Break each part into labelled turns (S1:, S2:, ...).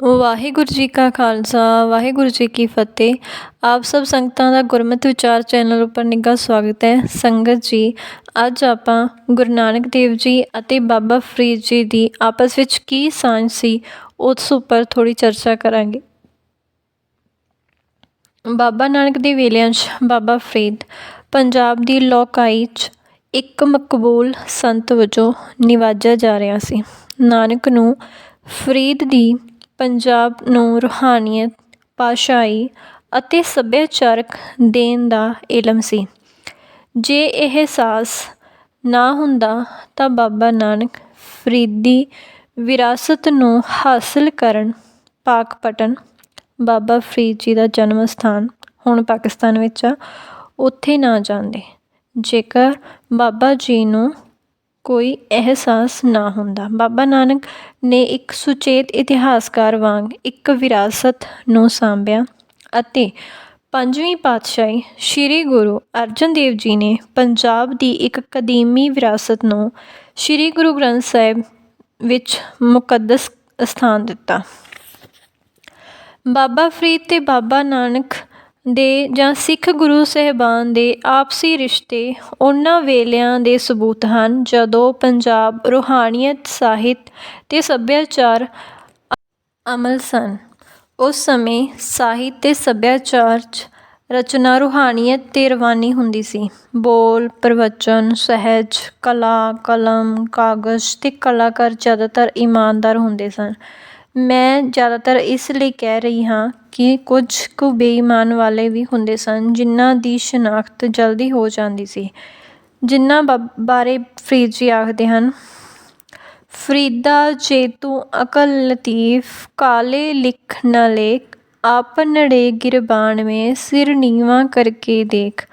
S1: ਵਾਹਿਗੁਰੂ ਜੀ ਕਾ ਖਾਲਸਾ, ਵਾਹਿਗੁਰੂ ਜੀ ਕੀ ਫਤਿਹ। ਆਪ ਸਭ ਸੰਗਤਾਂ ਦਾ ਗੁਰਮਤਿ ਵਿਚਾਰ ਚੈਨਲ ਉੱਪਰ ਨਿੱਘਾ ਸਵਾਗਤ ਹੈ। ਸੰਗਤ ਜੀ, ਅੱਜ ਆਪਾਂ ਗੁਰੂ ਨਾਨਕ ਦੇਵ ਜੀ ਅਤੇ ਬਾਬਾ ਫਰੀਦ ਜੀ ਦੀ ਆਪਸ ਵਿੱਚ ਕੀ ਸਾਂਝ ਸੀ, ਉਸ ਉੱਪਰ ਥੋੜੀ ਚਰਚਾ ਕਰਾਂਗੇ। ਬਾਬਾ ਨਾਨਕ ਦੇ ਵੇਲਿਆਂ 'ਚ ਬਾਬਾ ਫਰੀਦ, ਪੰਜਾਬ ਦੀ ਲੋਕਾਈ 'ਚ ਇੱਕ ਮਕਬੂਲ ਸੰਤ ਵਜੋਂ ਨਿਵਾਜਿਆ ਜਾ ਰਿਹਾ ਸੀ। ਨਾਨਕ ਨੂੰ ਫਰੀਦ ਦੀ ਪੰਜਾਬ ਨੂੰ ਰੂਹਾਨੀਅਤ, ਭਾਸ਼ਾਈ ਅਤੇ ਸੱਭਿਆਚਾਰਕ ਦੇਣ ਦਾ ਇਲਮ ਸੀ। ਜੇ ਇਹ ਅਹਿਸਾਸ ਨਾ ਹੁੰਦਾ ਤਾਂ ਬਾਬਾ ਨਾਨਕ ਫਰੀਦੀ ਵਿਰਾਸਤ ਨੂੰ ਹਾਸਲ ਕਰਨ ਪਾਕਪਟਨ ਬਾਬਾ ਫਰੀਦ ਜੀ ਦਾ ਜਨਮ ਸਥਾਨ ਹੁਣ ਪਾਕਿਸਤਾਨ ਵਿੱਚ ਆ, ਉੱਥੇ ਨਾ ਜਾਂਦੇ। ਜੇਕਰ ਬਾਬਾ ਜੀ ਨੂੰ ਕੋਈ ਅਹਿਸਾਸ ਨਾ ਹੁੰਦਾ। ਬਾਬਾ ਨਾਨਕ ਨੇ ਇੱਕ ਸੁਚੇਤ ਇਤਿਹਾਸਕਾਰ ਵਾਂਗ ਇੱਕ ਵਿਰਾਸਤ ਨੂੰ ਸਾਂਭਿਆ ਅਤੇ ਪੰਜਵੀਂ ਪਾਤਸ਼ਾਹੀ ਸ੍ਰੀ ਗੁਰੂ ਅਰਜਨ ਦੇਵ ਜੀ ਨੇ ਪੰਜਾਬ ਦੀ ਇੱਕ ਕਦੀਮੀ ਵਿਰਾਸਤ ਨੂੰ ਸ੍ਰੀ ਗੁਰੂ ਗ੍ਰੰਥ ਸਾਹਿਬ ਵਿੱਚ ਮੁਕੱਦਸ ਸਥਾਨ ਦਿੱਤਾ। ਬਾਬਾ ਫਰੀਦ ਤੇ ਬਾਬਾ ਨਾਨਕ ਦੇ ਜਾਂ ਸਿੱਖ ਗੁਰੂ ਸਾਹਿਬਾਨ ਦੇ ਆਪਸੀ ਰਿਸ਼ਤੇ ਉਹਨਾਂ ਵੇਲਿਆਂ ਦੇ ਸਬੂਤ ਹਨ, ਜਦੋਂ ਪੰਜਾਬ ਰੂਹਾਨੀਅਤ ਸਾਹਿਤ ਅਤੇ ਸੱਭਿਆਚਾਰ ਅਮਲ ਸਨ। ਉਸ ਸਮੇਂ ਸਾਹਿਤ ਅਤੇ ਸੱਭਿਆਚਾਰ 'ਚ ਰਚਨਾ ਰੂਹਾਨੀਅਤ ਅਤੇ ਰਵਾਨੀ ਹੁੰਦੀ ਸੀ। ਬੋਲ, ਪ੍ਰਵਚਨ, ਸਹਿਜ, ਕਲਾ, ਕਲਮ, ਕਾਗਜ਼ ਅਤੇ ਕਲਾਕਾਰ ਜ਼ਿਆਦਾਤਰ ਇਮਾਨਦਾਰ ਹੁੰਦੇ ਸਨ। ਮੈਂ ਜ਼ਿਆਦਾਤਰ ਇਸ ਲਈ ਕਹਿ ਰਹੀ ਹਾਂ ਕਿ ਕੁਝ ਕੁ ਬੇਈਮਾਨ ਵਾਲੇ ਵੀ ਹੁੰਦੇ ਸਨ ਜਿਨ੍ਹਾਂ ਦੀ ਸ਼ਨਾਖਤ ਜਲਦੀ ਹੋ ਜਾਂਦੀ ਸੀ। ਜਿਨ੍ਹਾਂ ਬਾਰੇ ਫਰੀਦ ਜੀ ਆਖਦੇ ਹਨ, ਫਰੀਦਾ, ਜੇ ਤੂੰ ਅਕਲ ਲਤੀਫ, ਕਾਲੇ ਲਿਖ ਨਾ ਲੇਖ ਆਪਨੜੇ ਗਿਰਬਾਨ ਮੇ ਸਿਰ ਨੀਵਾ ਕਰਕੇ ਦੇਖ।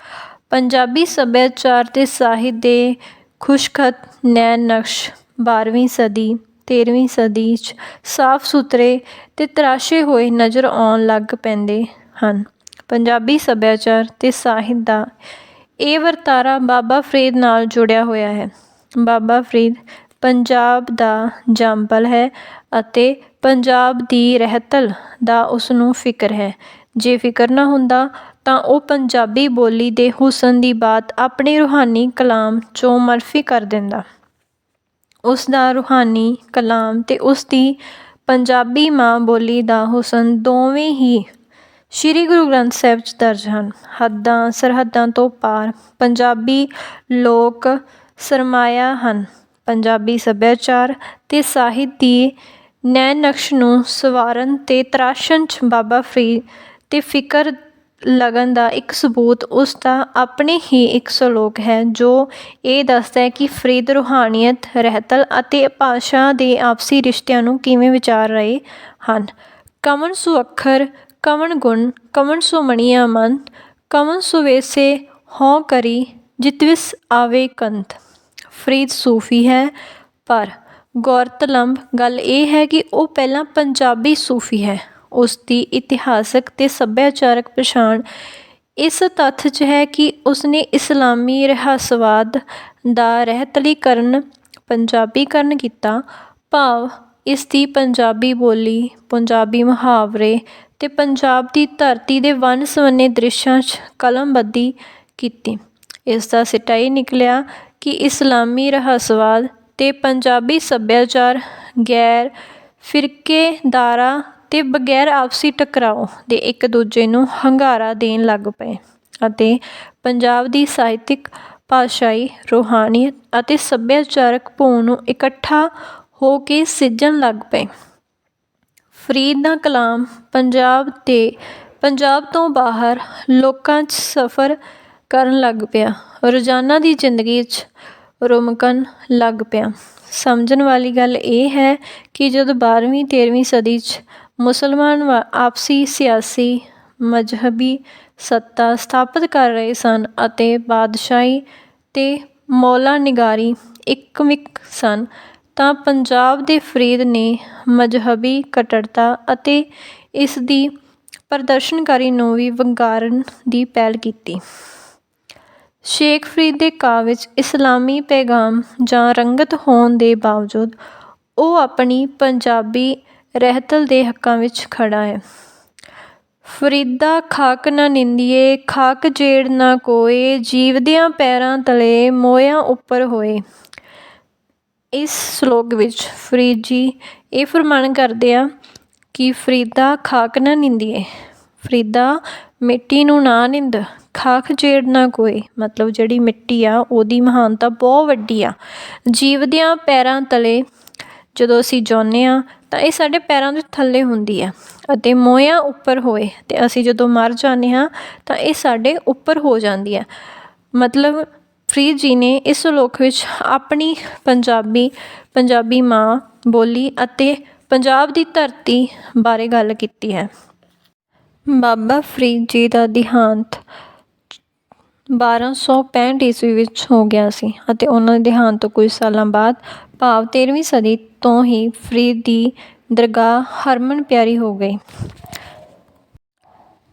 S1: ਪੰਜਾਬੀ ਸੱਭਿਆਚਾਰ ਤੇ ਸਾਹਿਤ ਦੇ ਖੁਸ਼ਖਤ ਨੈਣ ਨਕਸ਼ 12ਵੀਂ ਸਦੀ 13ਵੀਂ ਸਦੀ 'ਚ ਸਾਫ਼ ਸੁਥਰੇ ਅਤੇ ਤਰਾਸ਼ੇ ਹੋਏ ਨਜ਼ਰ ਆਉਣ ਲੱਗ ਪੈਂਦੇ ਹਨ। ਪੰਜਾਬੀ ਸੱਭਿਆਚਾਰ ਅਤੇ ਸਾਹਿਤ ਦਾ ਇਹ ਵਰਤਾਰਾ ਬਾਬਾ ਫਰੀਦ ਨਾਲ ਜੁੜਿਆ ਹੋਇਆ ਹੈ। ਬਾਬਾ ਫਰੀਦ ਪੰਜਾਬ ਦਾ ਜੰਪਲ ਹੈ ਅਤੇ ਪੰਜਾਬ ਦੀ ਰਹਿਤਲ ਦਾ ਉਸ ਨੂੰ ਫਿਕਰ ਹੈ। ਜੇ ਫਿਕਰ ਨਾ ਹੁੰਦਾ ਤਾਂ ਉਹ ਪੰਜਾਬੀ ਬੋਲੀ ਦੇ ਹੁਸਨ ਦੀ ਬਾਤ ਆਪਣੇ ਰੂਹਾਨੀ ਕਲਾਮ 'ਚੋਂ ਮਰਫੀ ਕਰ ਦਿੰਦਾ। ਉਸ ਦਾ ਰੂਹਾਨੀ ਕਲਾਮ ਅਤੇ ਉਸ ਦੀ ਪੰਜਾਬੀ ਮਾਂ ਬੋਲੀ ਦਾ ਹੁਸਨ ਦੋਵੇਂ ਹੀ ਸ੍ਰੀ ਗੁਰੂ ਗ੍ਰੰਥ ਸਾਹਿਬ 'ਚ ਦਰਜ ਹਨ। ਹੱਦਾਂ, ਸਰਹੱਦਾਂ ਤੋਂ ਪਾਰ ਪੰਜਾਬੀ ਲੋਕ ਸਰਮਾਇਆ ਹਨ। ਪੰਜਾਬੀ ਸੱਭਿਆਚਾਰ ਅਤੇ ਸਾਹਿਤ ਦੀ ਨੈਣ ਨਕਸ਼ ਨੂੰ ਸਵਾਰਨ ਅਤੇ ਤਰਾਸ਼ਣ 'ਚ ਬਾਬਾ ਫਰੀਦ ਅਤੇ ਫਿਕਰ ਲਗਨ ਦਾ ਇੱਕ ਸਬੂਤ, ਉਸ ਦਾ ਆਪਣੇ ਹੀ ਇੱਕ ਸਲੋਕ ਹੈ, ਜੋ ਇਹ ਦੱਸਦਾ ਹੈ ਕਿ ਫਰੀਦ ਰੂਹਾਨੀਅਤ, ਰਹਿਤਲ ਅਤੇ ਭਾਸ਼ਾ ਦੇ ਆਪਸੀ ਰਿਸ਼ਤਿਆਂ ਨੂੰ ਕਿਵੇਂ ਵਿਚਾਰ ਰਹੇ ਹਨ? ਕਮਨ ਸੁ ਅੱਖਰ, ਕਮਨ ਗੁਣ, ਕਮਨ ਸੁ ਮਣੀਆਂ ਮਨ, ਕਮਨ ਸੁ ਵੇਸੇ, ਹਉ ਕਰੀ ਜਿਤਵਿਸ ਆਵੇ ਕੰਤ। ਫਰੀਦ ਸੂਫੀ ਹੈ, ਪਰ ਗੌਰਤਲੰਬ ਗੱਲ ਇਹ ਹੈ ਕਿ ਉਹ ਪਹਿਲਾਂ ਪੰਜਾਬੀ ਸੂਫੀ ਹੈ। ਉਸ ਦੀ ਇਤਿਹਾਸਕ ਤੇ ਸੱਭਿਆਚਾਰਕ ਪਛਾਣ ਇਸ ਤੱਥ 'ਚ ਹੈ ਕਿ ਉਸਨੇ ਇਸਲਾਮੀ ਰਹੱਸਵਾਦ ਦਾ ਰਹਿਤਲੀਕਰਨ ਪੰਜਾਬੀਕਰਨ ਕੀਤਾ। ਭਾਵ ਇਸ ਦੀ ਪੰਜਾਬੀ ਬੋਲੀ, ਪੰਜਾਬੀ ਮੁਹਾਵਰੇ ਤੇ ਪੰਜਾਬ ਦੀ ਧਰਤੀ ਦੇ ਵੰਨ ਸਵੰਨੇ ਦ੍ਰਿਸ਼ਾਂ 'ਚ ਕਲਮਬੱਦੀ ਕੀਤੀ। ਇਸ ਦਾ ਸਿੱਟਾ ਇਹ ਨਿਕਲਿਆ ਕਿ ਇਸਲਾਮੀ ਰਹੱਸਵਾਦ ਤੇ ਪੰਜਾਬੀ ਸੱਭਿਆਚਾਰ ਗੈਰ ਫਿਰਕੇਦਾਰਾ ਤੇ ਬਗੈਰ ਆਪਸੀ ਟਕਰਾਓ ਦੇ ਇੱਕ ਦੂਜੇ ਨੂੰ ਹੰਗਾਰਾ ਦੇਣ ਲੱਗ ਪਏ ਅਤੇ ਪੰਜਾਬ ਦੀ ਸਾਹਿਤਿਕ ਭਾਸ਼ਾਈ ਰੂਹਾਨੀਅਤ ਅਤੇ ਸੱਭਿਆਚਾਰਕ ਭੂਣ ਨੂੰ ਇਕੱਠਾ ਹੋ ਕੇ ਸਿੱਝਣ ਲੱਗ ਪਏ। ਫਰੀਦ ਦਾ ਕਲਾਮ ਪੰਜਾਬ ਤੇ ਪੰਜਾਬ ਤੋਂ ਬਾਹਰ ਲੋਕਾਂ 'ਚ ਸਫ਼ਰ ਕਰਨ ਲੱਗ ਪਿਆ। ਰੋਜ਼ਾਨਾ ਦੀ ਜ਼ਿੰਦਗੀ 'ਚ ਰੁਮਕਣ ਲੱਗ ਪਿਆ। ਸਮਝਣ ਵਾਲੀ ਗੱਲ ਇਹ ਹੈ ਕਿ ਜਦੋਂ 12ਵੀਂ 13ਵੀਂ ਸਦੀ 'ਚ ਮੁਸਲਮਾਨ ਆਪਸੀ, ਸਿਆਸੀ, ਮਜ਼ਹਬੀ ਸੱਤਾ ਸਥਾਪਿਤ ਕਰ ਰਹੇ ਸਨ ਅਤੇ ਬਾਦਸ਼ਾਹੀ ਅਤੇ ਮੌਲਾ ਨਿਗਾਰੀ ਇੱਕਮਿਕ ਸਨ। ਤਾਂ ਪੰਜਾਬ ਦੇ ਫਰੀਦ ਨੇ ਮਜ਼ਹਬੀ ਕੱਟੜਤਾ ਅਤੇ ਇਸ ਦੀ ਪ੍ਰਦਰਸ਼ਨਕਾਰੀ ਨੂੰ ਵੀ ਵੰਗਾਰਨ ਦੀ ਪਹਿਲ ਕੀਤੀ। ਸ਼ੇਖ ਫਰੀਦ ਦੇ ਕਾਵਿ ਵਿੱਚ ਇਸਲਾਮੀ ਪੈਗਾਮ ਜਾਂ ਰੰਗਤ ਹੋਣ ਦੇ ਬਾਵਜੂਦ ਉਹ ਆਪਣੀ ਪੰਜਾਬੀ ਰਹਿਤਲ ਦੇ ਹੱਕਾਂ ਵਿੱਚ ਖੜਾ ਹੈ। ਫਰੀਦਾ, ਖਾਕ ਨਾ ਨਿੰਦੀਏ, ਖਾਕ ਜੇੜ ਨਾ ਕੋਏ, ਜੀਵਦਿਆਂ ਪੈਰਾਂ ਤਲੇ, ਮੋਇਆਂ ਉੱਪਰ ਹੋਏ। ਇਸ ਸ਼ਲੋਕ ਵਿੱਚ ਫਰੀਦ ਜੀ ਇਹ ਫਰਮਾਨ ਕਰਦੇ ਆ ਕਿ ਫਰੀਦਾ, ਖਾਕ ਨਾ ਨਿੰਦੀਏ। ਫਰੀਦਾ, ਮਿੱਟੀ ਨੂੰ ਨਾ ਨਿੰਦ ਖਾਖ ਜੇੜ ਨਾ ਕੋਏ। ਮਤਲਬ ਜਿਹੜੀ ਮਿੱਟੀ ਆ, ਉਹਦੀ ਮਹਾਨਤਾ ਬਹੁਤ ਵੱਡੀ ਆ। ਜੀਵਦਿਆਂ ਪੈਰਾਂ ਤਲੇ ਜਦੋਂ ਅਸੀਂ ਜਿਉਂਦੇ ਆ ਤਾਂ ਇਹ ਸਾਡੇ ਪੈਰਾਂ ਦੇ ਥੱਲੇ ਹੁੰਦੀ ਆ ਅਤੇ ਮੋਇਆ ਉੱਪਰ ਹੋਏ ਤੇ ਅਸੀਂ ਜਦੋਂ ਮਰ ਜਾਂਦੇ ਹਾਂ ਤਾਂ ਇਹ ਸਾਡੇ ਉੱਪਰ ਹੋ ਜਾਂਦੀ ਆ ਮਤਲਬ ਫਰੀਦ ਜੀ ਨੇ ਇਸ ਸ਼ਲੋਕ ਵਿੱਚ ਆਪਣੀ ਪੰਜਾਬੀ ਪੰਜਾਬੀ ਮਾਂ ਬੋਲੀ ਅਤੇ ਪੰਜਾਬ ਦੀ ਧਰਤੀ ਬਾਰੇ ਗੱਲ ਕੀਤੀ ਹੈ। ਬਾਬਾ ਫਰੀਦ ਜੀ ਦਾ ਦੇਹਾਂਤ 1265 ਈਸਵੀ ਵਿੱਚ ਹੋ ਗਿਆ ਸੀ ਅਤੇ ਉਹਨਾਂ ਦੇ ਦੇਹਾਂਤ ਤੋਂ ਕੁਝ ਸਾਲਾਂ ਬਾਅਦ ਭਾਵ 13ਵੀਂ ਸਦੀ ਤੋਂ ਹੀ ਫਰੀਦ ਦੀ ਦਰਗਾਹ ਹਰਮਨ ਪਿਆਰੀ ਹੋ ਗਈ।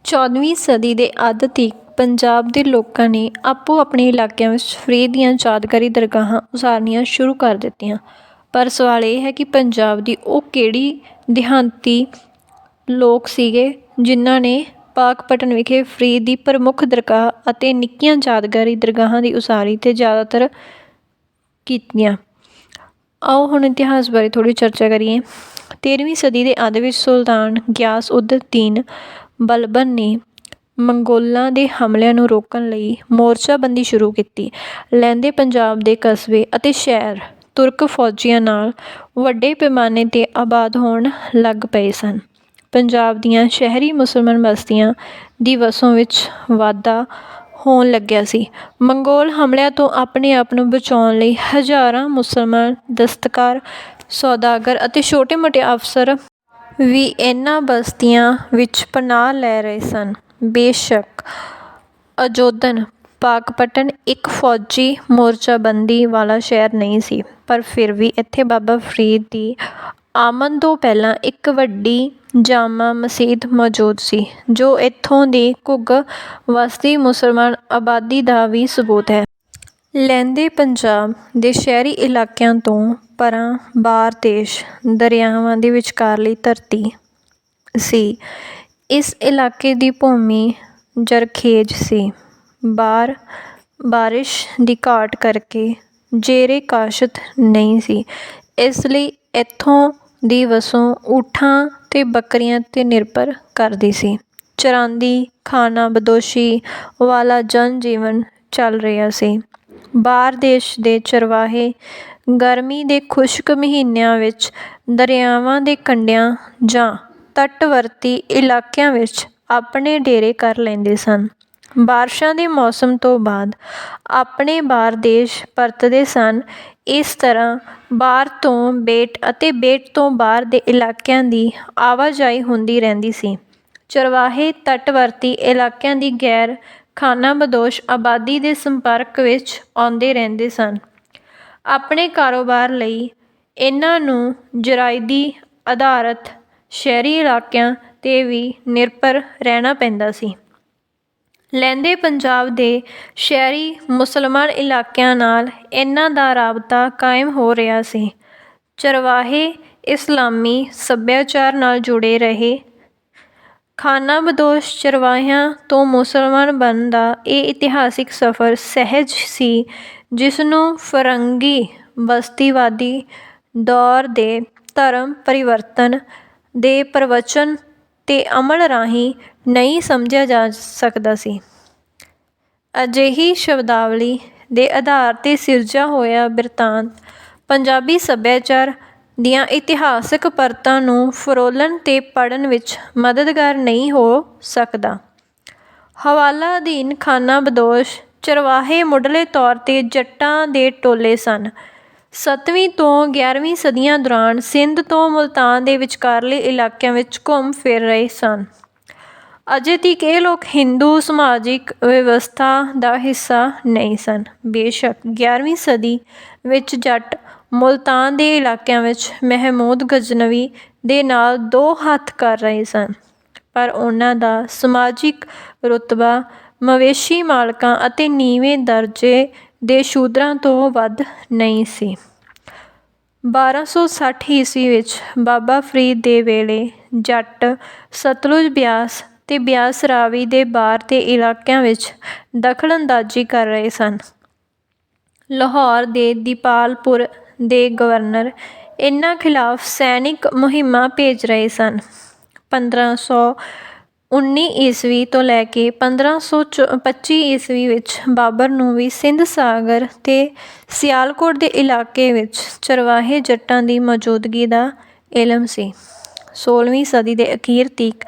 S1: 14ਵੀਂ ਸਦੀ ਦੇ ਅੱਧ ਤੀਕ ਪੰਜਾਬ ਦੇ ਲੋਕਾਂ ਨੇ ਆਪੋ ਆਪਣੇ ਇਲਾਕਿਆਂ ਵਿੱਚ ਫਰੀਦ ਦੀਆਂ ਯਾਦਗਾਰੀ ਦਰਗਾਹਾਂ ਉਸਾਰਨੀਆਂ ਸ਼ੁਰੂ ਕਰ ਦਿੱਤੀਆਂ। ਪਰ ਸਵਾਲ ਇਹ ਹੈ ਕਿ ਪੰਜਾਬ ਦੀ ਉਹ ਕਿਹੜੀ ਦਿਹਾਂਤੀ ਲੋਕ ਸੀਗੇ ਜਿਨ੍ਹਾਂ ਨੇ ਪਾਕਪਟਨ ਵਿਖੇ ਫਰੀਦ ਦੀ ਪ੍ਰਮੁੱਖ ਦਰਗਾਹ ਅਤੇ ਨਿੱਕੀਆਂ ਯਾਦਗਾਰੀ ਦਰਗਾਹਾਂ ਦੀ ਉਸਾਰੀ ਤੇ ਜ਼ਿਆਦਾਤਰ ਕੀਤੀਆਂ? ਆਓ ਹੁਣ ਇਤਿਹਾਸ ਬਾਰੇ ਥੋੜ੍ਹੀ ਚਰਚਾ ਕਰੀਏ। 13ਵੀਂ ਸਦੀ ਦੇ ਅੱਧ ਵਿੱਚ ਸੁਲਤਾਨ ਗਿਆਸ ਉਦ ਦੀਨ ਬਲਬਨ ਨੇ ਮੰਗੋਲਾਂ ਦੇ ਹਮਲਿਆਂ ਨੂੰ ਰੋਕਣ ਲਈ ਮੋਰਚਾਬੰਦੀ ਸ਼ੁਰੂ ਕੀਤੀ। ਲਹਿੰਦੇ ਪੰਜਾਬ ਦੇ ਕਸਬੇ ਅਤੇ ਸ਼ਹਿਰ ਤੁਰਕ ਫੌਜੀਆਂ ਨਾਲ ਵੱਡੇ ਪੈਮਾਨੇ ਤੇ ਆਬਾਦ ਹੋਣ ਲੱਗ ਪਏ ਸਨ। ਪੰਜਾਬ ਦੀਆਂ ਸ਼ਹਿਰੀ ਮੁਸਲਮਾਨ ਬਸਤੀਆਂ ਦੀ ਵਸੋਂ ਵਿੱਚ ਵਾਧਾ ਹੋਣ ਲੱਗਿਆ ਸੀ। ਮੰਗੋਲ ਹਮਲਿਆਂ ਤੋਂ ਆਪਣੇ ਆਪ ਨੂੰ ਬਚਾਉਣ ਲਈ ਹਜ਼ਾਰਾਂ ਮੁਸਲਮਾਨ ਦਸਤਕਾਰ, ਸੌਦਾਗਰ ਅਤੇ ਛੋਟੇ-ਮੋਟੇ ਅਫਸਰ ਵੀ ਇਹਨਾਂ ਬਸਤੀਆਂ ਵਿੱਚ ਪਨਾਹ ਲੈ ਰਹੇ ਸਨ। ਬੇਸ਼ੱਕ ਅਜੋਧਨ ਪਾਕਪਟਨ ਇੱਕ ਫੌਜੀ ਮੋਰਚਾਬੰਦੀ ਵਾਲਾ ਸ਼ਹਿਰ ਨਹੀਂ ਸੀ, ਪਰ ਫਿਰ ਵੀ ਇੱਥੇ ਬਾਬਾ ਫਰੀਦ ਦੀ ਆਮਦ ਤੋਂ ਪਹਿਲਾਂ ਇੱਕ ਵੱਡੀ ਜਾਮਾ ਮਸਜਿਦ ਮੌਜੂਦ ਸੀ, ਜੋ ਇੱਥੋਂ ਦੀ ਘੁੱਗ ਵਸਦੀ ਮੁਸਲਮਾਨ ਆਬਾਦੀ ਦਾ ਵੀ ਸਬੂਤ ਹੈ। ਲਹਿੰਦੇ ਪੰਜਾਬ ਦੇ ਸ਼ਹਿਰੀ ਇਲਾਕਿਆਂ ਤੋਂ ਪਰਾਂ ਬਾਹਰ ਦੇਸ਼ ਦਰਿਆਵਾਂ ਦੇ ਵਿਚਕਾਰਲੀ ਧਰਤੀ ਸੀ। ਇਸ ਇਲਾਕੇ ਦੀ ਭੂਮੀ ਜਰਖੇਜ਼ ਸੀ। ਬਾਹਰ ਬਾਰਿਸ਼ ਦੀ ਘਾਟ ਕਰਕੇ ਜੇਰੇ ਕਾਸ਼ਤ ਨਹੀਂ ਸੀ। ਇਸ ਲਈ ਇੱਥੋਂ ਦੀ ਵਸੋਂ ਊਠਾਂ ਅਤੇ ਬੱਕਰੀਆਂ ਤੇ ਨਿਰਭਰ ਕਰਦੀ ਸੀ। ਚਰਾਂਦੀ ਖਾਨਾ ਬਦੋਸ਼ੀ ਵਾਲਾ ਜਨ ਜੀਵਨ ਚੱਲ ਰਿਹਾ ਸੀ। ਬਾਹਰ ਦੇਸ਼ ਦੇ ਚਰਵਾਹੇ, ਗਰਮੀ ਦੇ ਖੁਸ਼ਕ ਮਹੀਨਿਆਂ ਵਿੱਚ ਦਰਿਆਵਾਂ ਦੇ ਕੰਢਿਆਂ ਜਾਂ ਤੱਟਵਰਤੀ ਇਲਾਕਿਆਂ ਵਿੱਚ ਆਪਣੇ ਡੇਰੇ ਕਰ ਲੈਂਦੇ ਸਨ। ਬਾਰਿਸ਼ਾਂ ਦੇ ਮੌਸਮ ਤੋਂ ਬਾਅਦ ਆਪਣੇ ਬਾਹਰ ਦੇਸ਼ ਪਰਤਦੇ ਸਨ। ਇਸ ਤਰ੍ਹਾਂ ਬਾਹਰ ਤੋਂ ਬੇਟ ਅਤੇ ਬੇਟ ਤੋਂ ਬਾਹਰ ਦੇ ਇਲਾਕਿਆਂ ਦੀ ਆਵਾਜਾਈ ਹੁੰਦੀ ਰਹਿੰਦੀ ਸੀ। ਚਰਵਾਹੇ ਤੱਟਵਰਤੀ ਇਲਾਕਿਆਂ ਦੀ ਗੈਰ ਖਾਨਾਬਦੋਸ਼ ਆਬਾਦੀ ਦੇ ਸੰਪਰਕ ਵਿੱਚ ਆਉਂਦੇ ਰਹਿੰਦੇ ਸਨ। ਆਪਣੇ ਕਾਰੋਬਾਰ ਲਈ ਇਹਨਾਂ ਨੂੰ ਜਰਾਇਦੀ ਆਧਾਰਤ ਸ਼ਹਿਰੀ ਇਲਾਕਿਆਂ 'ਤੇ ਵੀ ਨਿਰਭਰ ਰਹਿਣਾ ਪੈਂਦਾ ਸੀ। ਲਹਿੰਦੇ ਪੰਜਾਬ ਦੇ ਸ਼ਹਿਰੀ ਮੁਸਲਮਾਨ ਇਲਾਕਿਆਂ ਨਾਲ ਇਹਨਾਂ ਦਾ ਰਾਬਤਾ ਕਾਇਮ ਹੋ ਰਿਹਾ ਸੀ। ਚਰਵਾਹੇ ਇਸਲਾਮੀ ਸੱਭਿਆਚਾਰ ਨਾਲ ਜੁੜੇ ਰਹੇ। ਖਾਨਾ ਬਦੋਸ਼ ਚਰਵਾਹਿਆਂ ਤੋਂ ਮੁਸਲਮਾਨ ਬਣਨ ਦਾ ਇਹ ਇਤਿਹਾਸਿਕ ਸਫ਼ਰ ਸਹਿਜ ਸੀ ਜਿਸ ਨੂੰ ਫਰੰਗੀ ਬਸਤੀਵਾਦੀ ਦੌਰ ਦੇ ਧਰਮ ਪਰਿਵਰਤਨ ਦੇ ਪ੍ਰਵਚਨ ਤੇ ਅਮਲ ਰਾਹੀਂ ਨਹੀਂ ਸਮਝਿਆ ਜਾ ਸਕਦਾ ਸੀ। ਅਜਿਹੀ ਸ਼ਬਦਾਵਲੀ ਦੇ ਆਧਾਰ ਤੇ ਸਿਰਜਿਆ ਹੋਇਆ ਬਿਰਤਾਂਤ ਪੰਜਾਬੀ ਸੱਭਿਆਚਾਰ ਦੀਆਂ ਇਤਿਹਾਸਕ ਪਰਤਾਂ ਨੂੰ ਫਰੋਲਣ ਤੇ ਪੜ੍ਹਨ ਵਿੱਚ ਮਦਦਗਾਰ ਨਹੀਂ ਹੋ ਸਕਦਾ। ਹਵਾਲਾ ਅਧੀਨ ਖਾਨਾ ਬਦੋਸ਼ ਚਰਵਾਹੇ ਮੁੱਢਲੇ ਤੌਰ ਤੇ ਜੱਟਾਂ ਦੇ ਟੋਲੇ ਸਨ। ਸੱਤਵੀਂ ਤੋਂ ਗਿਆਰ੍ਹਵੀਂ ਸਦੀਆਂ ਦੌਰਾਨ ਸਿੰਧ ਤੋਂ ਮੁਲਤਾਨ ਦੇ ਵਿਚਕਾਰਲੇ ਇਲਾਕਿਆਂ ਵਿੱਚ ਘੁੰਮ ਫਿਰ ਰਹੇ ਸਨ। ਅਜੇ ਤੱਕ ਇਹ ਲੋਕ ਹਿੰਦੂ ਸਮਾਜਿਕ ਵਿਵਸਥਾ ਦਾ ਹਿੱਸਾ ਨਹੀਂ ਸਨ। ਬੇਸ਼ੱਕ ਗਿਆਰ੍ਹਵੀਂ ਸਦੀ ਵਿੱਚ ਜੱਟ ਮੁਲਤਾਨ ਦੇ ਇਲਾਕਿਆਂ ਵਿੱਚ ਮਹਿਮੂਦ ਗਜ਼ਨਵੀ ਦੇ ਨਾਲ ਦੋ ਹੱਥ ਕਰ ਰਹੇ ਸਨ। ਪਰ ਉਹਨਾਂ ਦਾ ਸਮਾਜਿਕ ਰੁਤਬਾ ਮਵੇਸ਼ੀ ਮਾਲਕਾਂ ਅਤੇ ਨੀਵੇਂ ਦਰਜੇ ਦੇ ਸ਼ੂਦਰਾਂ ਤੋਂ ਵੱਧ ਨਹੀਂ ਸੀ। 1260 ਈਸਵੀ ਵਿੱਚ ਬਾਬਾ ਫਰੀਦ ਦੇ ਵੇਲੇ ਜੱਟ ਸਤਲੁਜ ਬਿਆਸ ਤੇ ਬਿਆਸ ਰਾਵੀ ਦੇ ਬਾਹਰ ਦੇ ਇਲਾਕਿਆਂ ਵਿੱਚ ਦਖਲ-ਅੰਦਾਜ਼ੀ ਕਰ ਰਹੇ ਸਨ। ਲਾਹੌਰ ਦੇ ਦੀਪਾਲਪੁਰ ਦੇ ਗਵਰਨਰ ਇਹਨਾਂ ਖਿਲਾਫ ਸੈਨਿਕ ਮੁਹਿੰਮਾਂ ਭੇਜ ਰਹੇ ਸਨ। ਪੰਦਰਾਂ ਸੌ ਉੱਨੀ ਈਸਵੀ ਤੋਂ ਲੈ ਕੇ ਪੰਦਰਾਂ ਸੌ ਪੱਚੀ ਈਸਵੀ ਵਿੱਚ ਬਾਬਰ ਨੂੰ ਵੀ ਸਿੰਧ ਸਾਗਰ ਤੇ ਸਿਆਲਕੋਟ ਦੇ ਇਲਾਕੇ ਵਿੱਚ ਚਰਵਾਹੇ ਜੱਟਾਂ ਦੀ ਮੌਜੂਦਗੀ ਦਾ ਇਲਮ ਸੀ। ਸੋਲ੍ਹਵੀਂ ਸਦੀ ਦੇ ਅਖੀਰ ਤੀਕ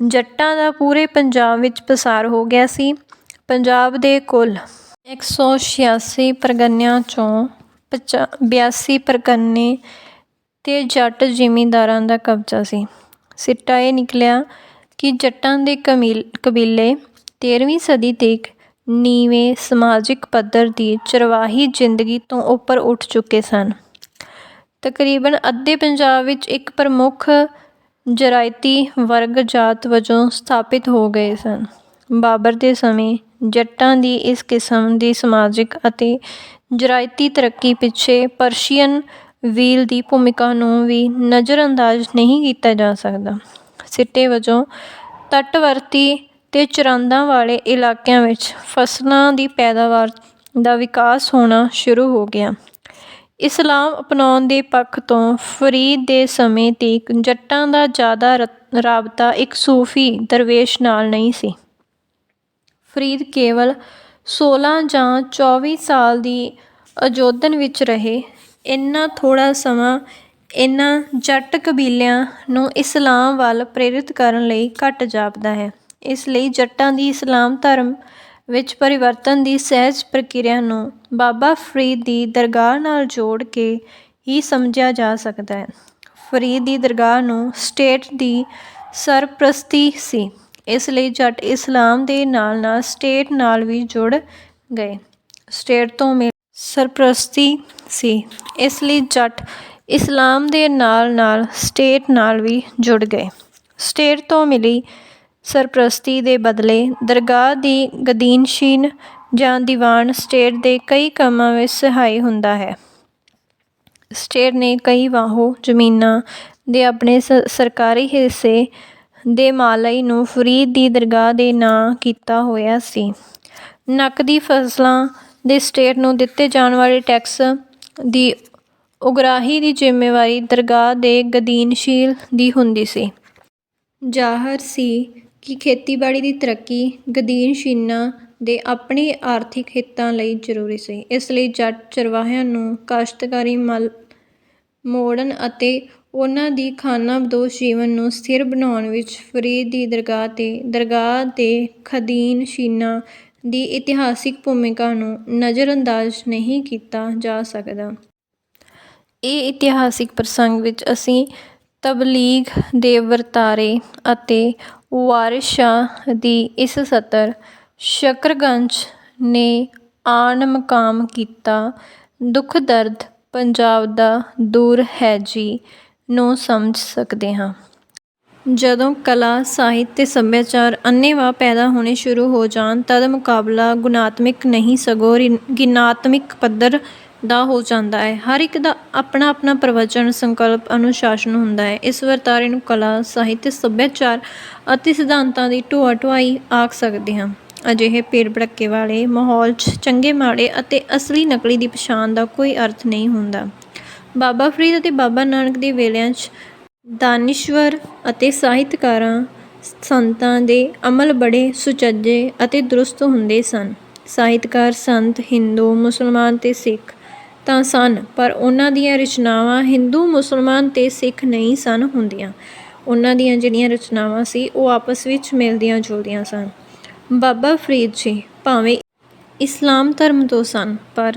S1: ਜੱਟਾਂ ਦਾ ਪੂਰੇ ਪੰਜਾਬ ਵਿੱਚ ਪਸਾਰ ਹੋ ਗਿਆ ਸੀ। ਪੰਜਾਬ ਦੇ ਕੁੱਲ ਇੱਕ ਸੌ ਛਿਆਸੀ ਪਰਗਨਿਆਂ ਚੋਂ ਬਿਆਸੀ ਪਰਗਨੇ ਤੇ ਜੱਟ ਜ਼ਿਮੀਂਦਾਰਾਂ ਦਾ ਕਬਜ਼ਾ ਸੀ। ਸਿੱਟਾ ਇਹ ਨਿਕਲਿਆ ਕਿ ਜੱਟਾਂ ਦੇ ਕਬੀਲੇ ਤੇਰ੍ਹਵੀਂ ਸਦੀ ਤੀਕ ਨੀਵੇਂ ਸਮਾਜਿਕ ਪੱਧਰ ਦੀ ਚਰਵਾਹੀ ਜ਼ਿੰਦਗੀ ਤੋਂ ਉੱਪਰ ਉੱਠ ਚੁੱਕੇ ਸਨ। ਤਕਰੀਬਨ ਅੱਧੇ ਪੰਜਾਬ ਵਿੱਚ ਇੱਕ ਪ੍ਰਮੁੱਖ ਜ਼ਰਾਇਤੀ ਵਰਗ ਜਾਤ ਵਜੋਂ ਸਥਾਪਿਤ ਹੋ ਗਏ ਸਨ। ਬਾਬਰ ਦੇ ਸਮੇਂ ਜੱਟਾਂ ਦੀ ਇਸ ਕਿਸਮ ਦੀ ਸਮਾਜਿਕ ਅਤੇ ਜ਼ਰਾਇਤੀ ਤਰੱਕੀ ਪਿੱਛੇ ਪਰਸ਼ੀਅਨ ਵੀਲ ਦੀ ਭੂਮਿਕਾ ਨੂੰ ਵੀ ਨਜ਼ਰਅੰਦਾਜ਼ ਨਹੀਂ ਕੀਤਾ ਜਾ ਸਕਦਾ। ਸਿੱਟੇ ਵਜੋਂ ਤੱਟਵਰਤੀ ਤੇ ਚਰਾਂਦਾ ਵਾਲੇ ਇਲਾਕਿਆਂ ਵਿੱਚ ਫ਼ਸਲਾਂ ਦੀ ਪੈਦਾਵਾਰ ਦਾ ਵਿਕਾਸ ਹੋਣਾ ਸ਼ੁਰੂ ਹੋ ਗਿਆ। ਇਸਲਾਮ ਅਪਣਾਉਣ ਦੇ ਪੱਖ ਤੋਂ ਫਰੀਦ ਦੇ ਸਮੇਂ ਤੀਕ ਜੱਟਾਂ ਦਾ ਜ਼ਿਆਦਾ ਰਾਬਤਾ ਇੱਕ ਸੂਫ਼ੀ ਦਰਵੇਸ਼ ਨਾਲ ਨਹੀਂ ਸੀ। ਫਰੀਦ ਕੇਵਲ ਸੋਲ੍ਹਾਂ ਜਾਂ ਚੌਵੀ ਸਾਲ ਦੀ ਆਜੋਦਨ ਵਿੱਚ ਰਹੇ। ਇੰਨਾ ਥੋੜ੍ਹਾ ਸਮਾਂ ਇਹਨਾਂ ਜੱਟ ਕਬੀਲਿਆਂ ਨੂੰ ਇਸਲਾਮ ਵੱਲ ਪ੍ਰੇਰਿਤ ਕਰਨ ਲਈ ਘੱਟ ਜਾਪਦਾ ਹੈ। ਇਸ ਲਈ ਜੱਟਾਂ ਦੀ ਇਸਲਾਮ ਧਰਮ ਵਿੱਚ ਪਰਿਵਰਤਨ ਦੀ ਸਹਿਜ ਪ੍ਰਕਿਰਿਆ ਨੂੰ ਬਾਬਾ ਫਰੀਦ ਦੀ ਦਰਗਾਹ ਨਾਲ ਜੋੜ ਕੇ ਹੀ ਸਮਝਿਆ ਜਾ ਸਕਦਾ ਹੈ। ਫਰੀਦ ਦੀ ਦਰਗਾਹ ਨੂੰ ਸਟੇਟ ਦੀ ਸਰਪ੍ਰਸਤੀ ਸੀ, ਇਸ ਲਈ ਜੱਟ ਇਸਲਾਮ ਦੇ ਨਾਲ-ਨਾਲ ਸਟੇਟ ਨਾਲ ਵੀ ਜੁੜ ਗਏ। ਸਟੇਟ ਤੋਂ ਮਿਲੀ ਸਰਪ੍ਰਸਤੀ ਸੀ, ਇਸ ਲਈ ਜੱਟ ਇਸਲਾਮ ਦੇ ਨਾਲ-ਨਾਲ ਸਟੇਟ ਨਾਲ ਵੀ ਜੁੜ ਗਏ। ਸਟੇਟ ਤੋਂ ਮਿਲੀ ਸਰਪ੍ਰਸਤੀ ਦੇ ਬਦਲੇ ਦਰਗਾਹ ਦੀ ਗਦੀਨਸ਼ੀਨ ਜਾਂ ਦੀਵਾਨ ਸਟੇਟ ਦੇ ਕਈ ਕੰਮਾਂ ਵਿੱਚ ਸਹਾਈ ਹੁੰਦਾ ਹੈ। ਸਟੇਟ ਨੇ ਕਈ ਵਾਹੋ ਜ਼ਮੀਨਾਂ ਦੇ ਆਪਣੇ ਸਰਕਾਰੀ ਹਿੱਸੇ ਦੇ ਮਾਲਈ ਨੂੰ ਫਰੀਦ ਦੀ ਦਰਗਾਹ ਦੇ ਨਾਂ ਕੀਤਾ ਹੋਇਆ ਸੀ। ਨਕਦੀ ਫ਼ਸਲਾਂ ਦੇ ਸਟੇਟ ਨੂੰ ਦਿੱਤੇ ਜਾਣ ਵਾਲੇ ਟੈਕਸ ਦੀ ਉਗਰਾਹੀ ਦੀ ਜ਼ਿੰਮੇਵਾਰੀ ਦਰਗਾਹ ਦੇ ਗਦੀਨਸ਼ੀਲ ਦੀ ਹੁੰਦੀ ਸੀ। ਜ਼ਾਹਰ ਸੀ ਕਿ ਖੇਤੀਬਾੜੀ ਦੀ ਤਰੱਕੀ ਗਦੀਨਸ਼ੀਨਾਂ ਦੇ ਆਪਣੇ ਆਰਥਿਕ ਹਿੱਤਾਂ ਲਈ ਜ਼ਰੂਰੀ ਸੀ। ਇਸ ਲਈ ਜੱਟ ਚਰਵਾਹਿਆਂ ਨੂੰ ਕਾਸ਼ਤਕਾਰੀ ਵੱਲ ਮੋੜਨ ਅਤੇ ਉਹਨਾਂ ਦੀ ਖਾਨਾਬਦੋਸ਼ ਜੀਵਨ ਨੂੰ ਸਥਿਰ ਬਣਾਉਣ ਵਿੱਚ ਫਰੀਦ ਦੀ ਦਰਗਾਹ ਤੇ, ਦਰਗਾਹ ਦੇ ਗਦੀਨਸ਼ੀਨਾਂ ਦੀ ਇਤਿਹਾਸਿਕ ਭੂਮਿਕਾ ਨੂੰ ਨਜ਼ਰਅੰਦਾਜ਼ ਨਹੀਂ ਕੀਤਾ ਜਾ ਸਕਦਾ। ਇਹ ਇਤਿਹਾਸਿਕ ਪ੍ਰਸੰਗ ਵਿੱਚ ਅਸੀਂ ਤਬਲੀਗ ਦੇ ਵਰਤਾਰੇ ਅਤੇ ਵਾਰਿਸ ਦੀ ਇਸ ਸਤਰ ਸ਼ਕਰਗੰਜ ਨੇ ਆਣ ਮਕਾਮ ਕੀਤਾ। ਦੁੱਖ ਦਰਦ ਪੰਜਾਬ ਦਾ ਦੂਰ ਹੈ ਜੀ ਨੂੰ ਸਮਝ ਸਕਦੇ ਹਾਂ। ਜਦੋਂ ਕਲਾ, ਸਾਹਿਤ ਤੇ ਸੱਭਿਆਚਾਰ ਅੰਨੇਵਾਹ ਪੈਦਾ ਹੋਣੇ ਸ਼ੁਰੂ ਹੋ ਜਾਣ, ਤਦ ਮੁਕਾਬਲਾ ਗੁਣਾਤਮਿਕ ਨਹੀਂ ਸਗੋਂ ਗਿਣਾਤਮਿਕ ਪੱਧਰ ਦਾ ਹੋ ਜਾਂਦਾ ਹੈ। ਹਰ ਇੱਕ ਦਾ ਆਪਣਾ-ਆਪਣਾ ਪ੍ਰਵਚਨ, ਸੰਕਲਪ, ਅਨੁਸ਼ਾਸਨ ਹੁੰਦਾ ਹੈ। ਇਸ ਵਰਤਾਰੇ ਨੂੰ ਕਲਾ, ਸਾਹਿਤ, ਸੱਭਿਆਚਾਰ ਅਤੇ ਸਿਧਾਂਤਾਂ ਦੀ ਢੋਆ-ਢੁਆਈ ਆਖ ਸਕਦੇ ਹਾਂ। ਅਜਿਹੇ ਭੀੜ-ਭੜੱਕੇ ਵਾਲੇ ਮਾਹੌਲ 'ਚ ਚੰਗੇ-ਮਾੜੇ ਅਤੇ ਅਸਲੀ-ਨਕਲੀ ਦੀ ਪਛਾਣ ਦਾ ਕੋਈ ਅਰਥ ਨਹੀਂ ਹੁੰਦਾ। ਬਾਬਾ ਫਰੀਦ ਅਤੇ ਬਾਬਾ ਨਾਨਕ ਦੇ ਵੇਲਿਆਂ 'ਚ ਦਾਨਿਸ਼ਵਰ ਅਤੇ ਸਾਹਿਤਕਾਰਾਂ, ਸੰਤਾਂ ਦੇ ਅਮਲ ਬੜੇ ਸੁਚੱਜੇ ਅਤੇ ਦਰੁਸਤ ਹੁੰਦੇ ਸਨ। ਸਾਹਿਤਕਾਰ ਸੰਤ ਹਿੰਦੂ, ਮੁਸਲਮਾਨ ਤੇ ਸਿੱਖ ਤਾਂ ਸਨ, ਪਰ ਉਹਨਾਂ ਦੀਆਂ ਰਚਨਾਵਾਂ ਹਿੰਦੂ, ਮੁਸਲਮਾਨ ਤੇ ਸਿੱਖ ਨਹੀਂ ਸਨ ਹੁੰਦੀਆਂ। ਉਹਨਾਂ ਦੀਆਂ ਜਿਹੜੀਆਂ ਰਚਨਾਵਾਂ ਸੀ, ਉਹ ਆਪਸ ਵਿੱਚ ਮਿਲਦੀਆਂ-ਜੁਲਦੀਆਂ ਸਨ। ਬਾਬਾ ਫਰੀਦ ਜੀ ਭਾਵੇਂ ਇਸਲਾਮ ਧਰਮ ਤੋਂ ਸਨ, ਪਰ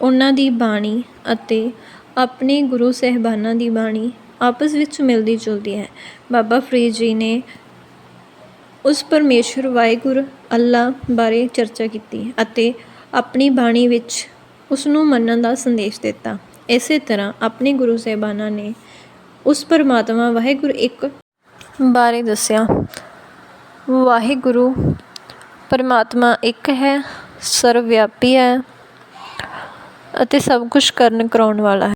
S1: ਉਹਨਾਂ ਦੀ ਬਾਣੀ ਅਤੇ ਆਪਣੇ ਗੁਰੂ ਸਾਹਿਬਾਨਾਂ ਦੀ ਬਾਣੀ ਆਪਸ ਵਿੱਚ ਮਿਲਦੀ-ਜੁਲਦੀ ਹੈ। ਬਾਬਾ ਫਰੀਦ ਜੀ ਨੇ ਉਸ ਪਰਮੇਸ਼ਰ ਵਾਹਿਗੁਰੂ ਅੱਲਾਹ ਬਾਰੇ ਚਰਚਾ ਕੀਤੀ ਅਤੇ ਆਪਣੀ ਬਾਣੀ ਵਿੱਚ ਉਸਨੂੰ ਮੰਨਣ ਦਾ ਸੰਦੇਸ਼ ਦਿੱਤਾ। ਇਸੇ ਤਰ੍ਹਾਂ ਆਪਣੇ ਗੁਰੂ ਸਾਹਿਬਾਨਾਂ ਨੇ ਉਸ ਪਰਮਾਤਮਾ ਵਾਹਿਗੁਰੂ ਇੱਕ ਬਾਰੇ ਦੱਸਿਆ। ਵਾਹਿਗੁਰੂ ਪਰਮਾਤਮਾ ਇੱਕ ਹੈ, ਸਰਵ-ਵਿਆਪੀ ਹੈ ਅਤੇ ਸਭ ਕੁਝ ਕਰਨ ਕਰਾਉਣ ਵਾਲਾ ਹੈ।